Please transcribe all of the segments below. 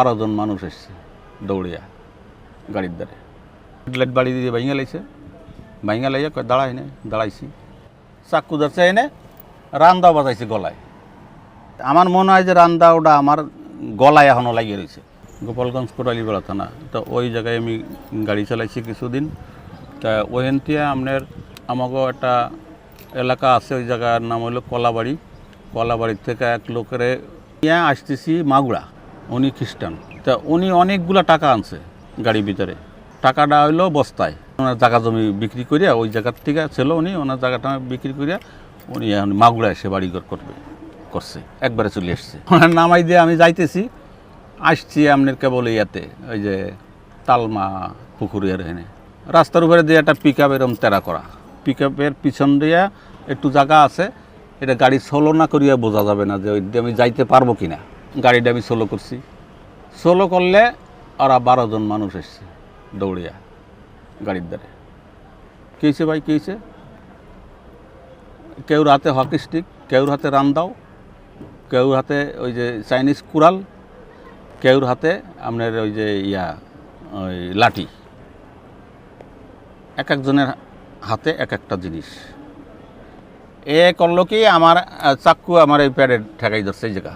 বারো জন মানুষ এসছে দৌড়িয়া গাড়ির দ্বারে। হেডলাইট বাড়ি দিয়ে ভাইঙ্গা লাইছে। ভাইঙ্গা লাইয়া কয় দাঁড়াই নে দাঁড়াইছি। চাক্কু ধরছে, এনে, রান্দাও বাজাইছে গলায়। আমার মনে হয় যে রান্দা ওটা আমার গলায় এখনও লাগিয়ে রয়েছে। গোপালগঞ্জ কোটালীপাড়া থানা, তো ওই জায়গায় আমি গাড়ি চালাইছি কিছুদিন। তা থেকে আপনার আমাকেও একটা এলাকা আছে, ওই জায়গার নাম হলো কলাবাড়ি। কলাবাড়ির থেকে এক লোকের আসতেছি মাগুড়া উনি খ্রিস্টান। তা উনি অনেকগুলা টাকা আনছে গাড়ির ভিতরে। টাকাটা হইল বস্তায়। ওনার জায়গা জমি বিক্রি করিয়া ওই জায়গার থেকে ছিল উনি, ওনার জায়গাটা বিক্রি করিয়া উনি এখন মাগুড়া এসে বাড়িঘর করবে, করছে, একবারে চলে এসছে। ওনার নামাই দিয়ে আমি যাইতেছি, আসছি আপনার কেবল ইয়াতে, ওই যে তালমা পুকুরের এখানে। রাস্তার উপরে দিয়ে একটা পিক আপ এরম তেরা করা। পিক আপের পিছন দিয়ে একটু জায়গা আছে, এটা গাড়ি সোলো না করিয়া বোঝা যাবে না যে ওই আমি যাইতে পারব কি না গাড়িটা আমি সোলো করছি। সোলো করলে ওরা বারো জন মানুষ এসছে দৌড়িয়া গাড়ির দ্বারে। কী হয়েছে ভাই, কী হয়েছে? কেউর হাতে হকি স্টিক কেউর হাতে রান্দাও কেউর হাতে ওই যে চাইনিজ কুড়াল কেউর হাতে আপনার ওই যে ইয়া, ওই লাঠি। এক একজনের হাতে এক একটা জিনিস। এ করল কি, আমার চাক্কু আমার এই প্যাডে ঠেকাই ধরছে এই জায়গা।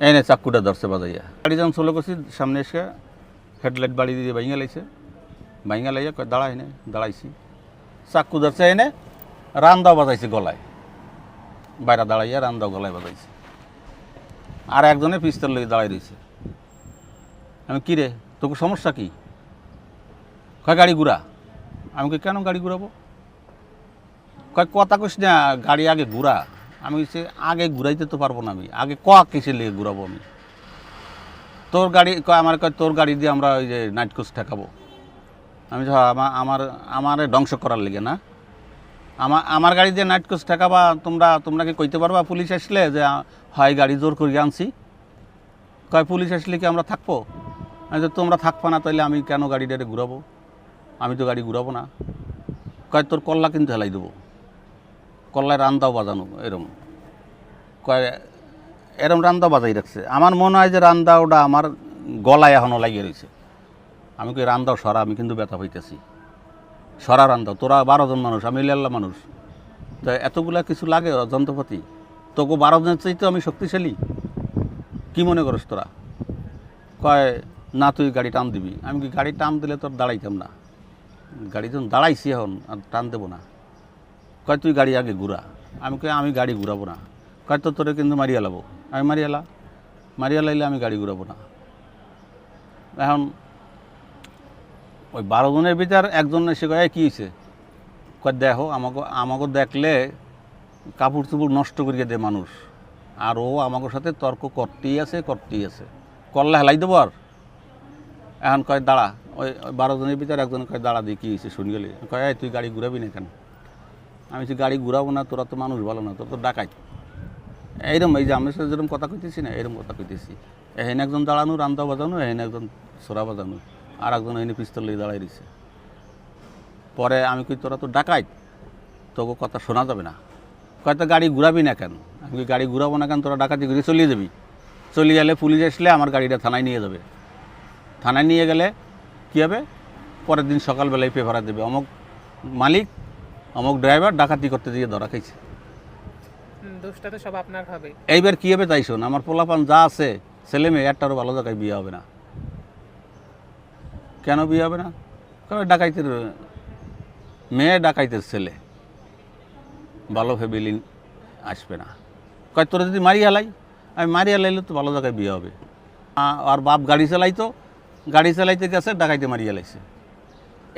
এনে চাকুটা ধরছে বাজাইয়া। গাড়ি যখন চলে করছি সামনে এসে হেডলাইট বাড়ি দিয়ে ভাইঙ্গা লাইছে। ভাইঙ্গা লাইয়া দাঁড়াই নে দাঁড়াইছি। চাক্কু ধরছে এনে রান্দাও বাজাইছে গলায়। বাইরে দাঁড়াইয়া রান্দাও গলায় বাজাইছে। আর একজনের পিস্তল লেগে দাঁড়াই রয়েছে আমি, কী রে তোকে সমস্যা কি? কয়, গাড়ি ঘুরা। আমি কেন গাড়ি ঘুরাবো? কয়, কথা কইস না, গাড়ি আগে ঘুরা। আমি সে আগে ঘুরাইতে তো পারব না আমি। আগে ক কিসে লেগে ঘুরাবো আমি? তোর গাড়ি কয় আমার কয় তোর গাড়ি দিয়ে আমরা ওই যে নাইট কোচ ঠেকাবো। আমি "হ্যাঁ, আমার আমার ধ্বংস করার লেগে না? আমার আমার গাড়ি দিয়ে নাইট কোচ ঠেকাবা তোমরা তোমরা কি কইতে পারবা পুলিশ আসলে যে হয় গাড়ি জোর করিয়ে আনছি? কয় পুলিশ আসলে কি আমরা থাকব? আমি যে, তোমরা থাকবা না তাইলে আমি কেন গাড়ি গাড়িটারে ঘুরাবো? আমি তো গাড়ি ঘুরাবো না। কয় তোর কল্লা কিন্তু হেলাই দেবো। কল্লায় রান্দাও বাজানো, এরম। এরম রান্দা বাজাই রাখছে। আমার মনে হয় যে রান্দা ওটা আমার গলায় এখনও লাগিয়ে রয়েছে। আমি কই রান্দাও সরা, আমি কিন্তু ব্যথা পাইতেছি। সরা রান্দাও তোরা বারো জন মানুষ, আমি লাল্লা মানুষ। তো এতগুলা কিছু লাগে যন্ত্রপাতি? তোকে বারো জনের চাইতে আমি শক্তিশালী? কি মনে করিস তোরা? কয়, না, তুই গাড়ি টান দিবি। আমি কি গাড়ি টান দিলে তোর দাঁড়াইতাম না। গাড়ি যখন দাঁড়াইছি এখন, আর টান দেবো না। কয় তুই গাড়ি আগে ঘুরা। আমি কই আমি গাড়ি ঘুরাবো না। কয় তো তোরে কিন্তু মারিয়া লাবো আমি মারিয়ালা? মারিয়া লাইলে আমি গাড়ি ঘুরাবো না। এখন ওই বারো জনের ভিতর একজন এসে কয় "এই, কি হয়েছে কয় দেখো আমাকে আমাকে দেখলে কাপড় চুপড় নষ্ট করিয়ে দেয় মানুষ। আর ও আমাকে সাথে তর্ক করতেই আছে করতেই আছে। করলে হেলাই দেবো আর? এখন কয় দাঁড়া। ওই বারো জনের ভিতরে একজন কয় দাঁড়া দিয়ে কী হয়েছে গেলে। কয় "এই, তুই গাড়ি ঘুরাবি না কেন? আমি বলছি গাড়ি ঘুরাবো না, তোরা তো মানুষ ভালো না, তোর তো ডাকাই এইরকম এই যে আমি সাথে যেরকম কথা কইতেছি না এরকম কথা কইতেছি। এহেন একজন দাঁড়ানো, রান্দা বাজানো, এহেন একজন সোরা বাজানো, আর একজন এনে পিস্তল লিয়ে দাঁড়াই দিছে পরে আমি কই, তোরা তো ডাকাই তোকে কথা শোনা যাবে না। কয়তো গাড়ি ঘুরাবি না কেন? আমি গাড়ি ঘুরাবো না কেন, তোরা ডাকাতি ঘুরে চলিয়ে যাবি। চলিয়ে গেলে পুলিশ আসলে আমার গাড়িটা থানায় নিয়ে যাবে। থানায় নিয়ে গেলে কী হবে? পরের দিন সকালবেলায় পেপারে দেবে। অমুক মালিক অমুক ড্রাইভার ডাকাতি করতে দিয়ে ধরা খাইছে। দোষটা তো সব আপনার হবে। এইবার কী হবে তাই শোন আমার পোলাপান যা আছে ছেলে মেয়ে একটারও ভালো জায়গায় বিয়ে হবে না। কেন বিয়ে হবে না? কারণ ডাকাইতের মেয়ে ডাকাইতের ছেলে। ভালো ফ্যামিলি আসবে না। কয় তোরা যদি মারি হালাই আমি মারি হালাইলে তো ভালো জায়গায় বিয়ে হবে। আর বাপ গাড়ি চালাইতো গাড়ি চালাইতে গেছে ডাকাইতে মারি হালাইছে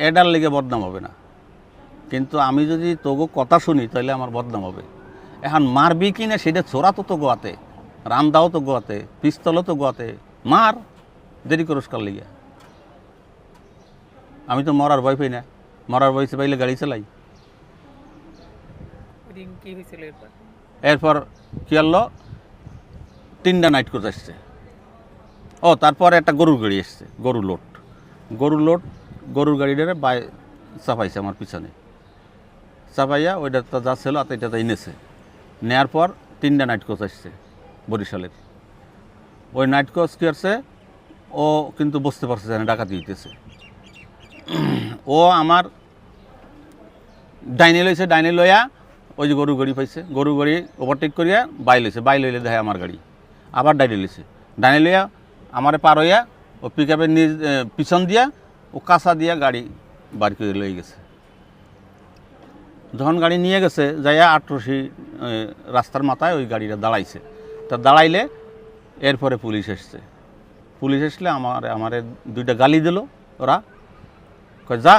এটার লেগে বদনাম হবে না। কিন্তু আমি যদি তবু কথা শুনি তাহলে আমার বদনাম হবে। এখন মারবি কি না সেটা ছোড়া তো তো গোয়াতে রান্দাও তো গোয়াতে পিস্তলও তো গোয়াতে মার দেরি করস কার লিগে? আমি তো মরার ভয় পাই না। মরার বয়সে পাইলে গাড়ি চালাই। এরপর? কি হলো তিনটা নাইট কোচ আসছে। ও তারপর একটা গরুর গাড়ি এসছে গরু লোড। গরুর লোড গরুর গাড়িটারে বাই চাপাইছে আমার পিছনে। চাপাইয়া ওইটা যা ছিল এটা এনেছে। নেয়ার পর তিনটা নাইট কোচ আসছে বরিশালের। ওই নাইট কোচ কী করছে? ও কিন্তু বুঝতে পারছে যে ডাকাতি হইতেছে। ও আমার ডাইনে লইছে, ডাইনে লইয়া ওই যে গরু গাড়ি পাইছে। গরু গাড়ি ওভারটেক করিয়া বাই লইছে, বাই লইলে দেখে আমার গাড়ি। আবার ডাইনে লইছে। ডাইনে লইয়া আমারে পার হইয়া ও পিক আপের পিছন দিয়া ও কাঁচা দিয়া গাড়ি বার করে লই গেছে। যখন গাড়ি নিয়ে গেছে, যাইয়া আটরশি রাস্তার মাথায় ওই গাড়িটা দাঁড়াইছে। তা দাঁড়াইলে এরপরে পুলিশ এসছে। পুলিশ আসলে আমার, আমারে দুইটা গালি দিল ওরা। যা,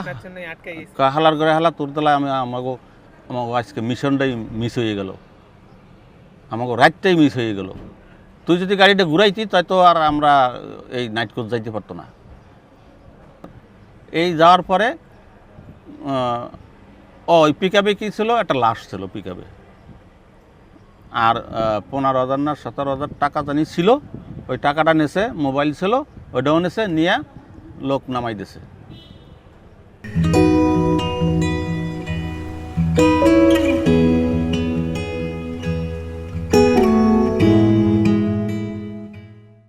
হালার করে হালা, তোর তলায় আমি আমাকে আমাকে আজকে মিশনটাই মিস হয়ে গেল। আমাকে রাতটাই মিস হয়ে গেল। তুই যদি গাড়িটা ঘুরাইতি, তাই তো আর আমরা এই নাইট কোচ যাইতে পারতো না। এই যাওয়ার পরে ও পিক আপে কী ছিল? একটা লাশ ছিল পিক আপে আর পনেরো হাজার না সতেরো হাজার টাকা জানি ছিল, ওই টাকাটা নেছে মোবাইল ছিল, ওইটাও নেছে, নিয়ে লোক নামাই দিছে।